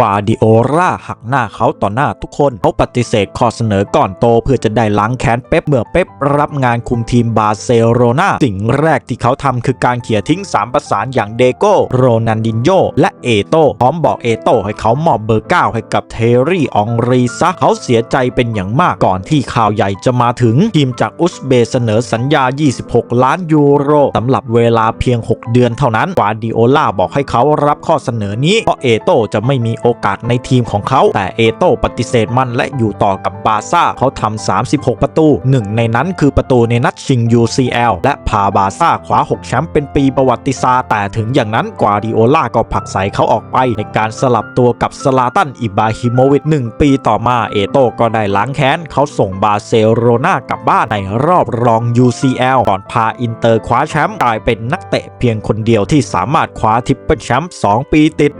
กวาดิโอราหักหน้าเขาต่อหน้าทุกคน เขาปฏิเสธข้อเสนอก่อนโต เพื่อจะได้ล้างแค้นเป๊ปเมื่อเป๊ปรับงานคุมทีมบาร์เซโลนาสิ่งแรกที่เขาทำคือการเขี่ยทิ้ง 3 ประสานอย่างเดโก้โรนันดินโยและเอโตพร้อมบอกเอโตให้เขามอบเบอร์ 9 ให้กับเทรี่อองรีซะเขาเสียใจเป็นอย่างมากก่อนที่ข่าวใหญ่จะมาถึง ทีมจากอุซเบย์เสนอสัญญา 26 ล้านยูโรสำหรับเวลาเพียง 6 เดือนเท่านั้นกวาดิโอลาบอกให้เขารับข้อเสนอนี้เพราะเอโตจะไม่มีโอกาสในทีมของเขา แต่เอโต้ปฏิเสธมันและอยู่ต่อกับบาซ่าเขาทำ36 ประตู หนึ่งในนั้นคือประตูในนัดชิง UCL และพาบาซ่าคว้า6 แชมป์เป็นปีประวัติศาสตร์แต่ถึงอย่างนั้นกวาดิโอลาก็ผลักใสเขาออกไปในการสลับตัวกับสลาตันอิบราฮิโมวิชหนึ่งปีต่อมาเอโต้ก็ได้ล้างแค้น เขาส่งบาเซโลนากลับบ้านในรอบรอง UCL ก่อนพาอินเตอร์คว้าแชมป์กลายเป็นนักเตะเพียงคนเดียวที่สามารถคว้าทิปเปิลแชมป์2ปีติด